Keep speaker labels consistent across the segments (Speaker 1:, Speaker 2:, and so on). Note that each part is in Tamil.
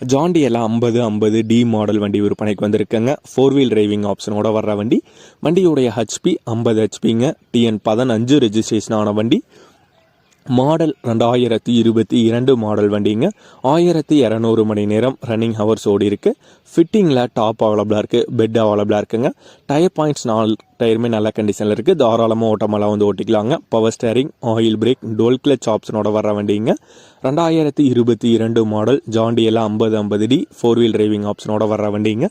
Speaker 1: ஜாண்டியெல்லாம் ஐம்பது ஐம்பது டி மாடல் வண்டி விற்பனைக்கு வந்திருக்குங்க. ஃபோர் வீல் டிரைவிங் ஆப்ஷனோட வர்ற வண்டி. வண்டியுடைய ஹெச்பி ஐம்பது ஹெச்பிங்க டிஎன் பதினஞ்சு ரெஜிஸ்ட்ரேஷன் ஆன வண்டி. மாடல் ரெண்டாயிரத்தி இருபத்தி இரண்டு மாடல் வண்டிங்க. ஆயிரத்தி இரநூறு மணி நேரம் ரன்னிங் ஹவர்ஸ் ஓடி இருக்கு. ஃபிட்டிங்கில் டாப் அவைலபிளாக இருக்குது பெட் அவைலபிளாக இருக்குங்க. டயர் பாயிண்ட்ஸ் நாலு டயருமே நல்ல கண்டிஷனில் இருக்குது தாராளமாக ஓட்டமெல்லாம் வந்து ஓட்டிக்கலாங்க. Power steering oil brake dual clutch ஆப்ஷனோட வர வண்டிங்க. ரெண்டாயிரத்தி இருபத்தி இரண்டு மாடல் ஜாண்டியெல்லாம் ஐம்பது ஐம்பது டி ஃபோர் வீல் டிரைவிங் ஆப்ஷனோட வர வண்டிங்க.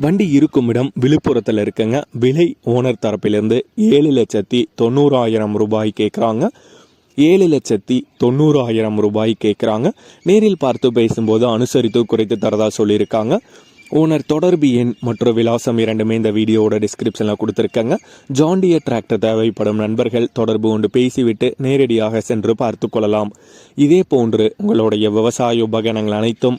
Speaker 1: வண்டி இருக்கும் இடம் விழுப்புரத்தில் இருக்குங்க. விலை ஓனர் தரப்பிலிருந்து ஏழு லட்சத்தி தொண்ணூறாயிரம் ரூபாய் கேட்குறாங்க ஏழு லட்சத்தி தொண்ணூறாயிரம் ரூபாய் கேட்குறாங்க நேரில் பார்த்து பேசும்போது அனுசரித்து குறைத்து தரதா சொல்லியிருக்காங்க. ஓனர் தொடர்பு எண் மற்றும் விலாசம் இரண்டுமே இந்த வீடியோவோட டிஸ்கிரிப்ஷனில் கொடுத்துருக்காங்க. ஜாண்டியர் டிராக்டர் தேவைப்படும் நண்பர்கள் தொடர்பு கொண்டு பேசிவிட்டு நேரடியாக சென்று பார்த்து கொள்ளலாம். இதே போன்று உங்களுடைய விவசாய உபகரணங்கள் அனைத்தும்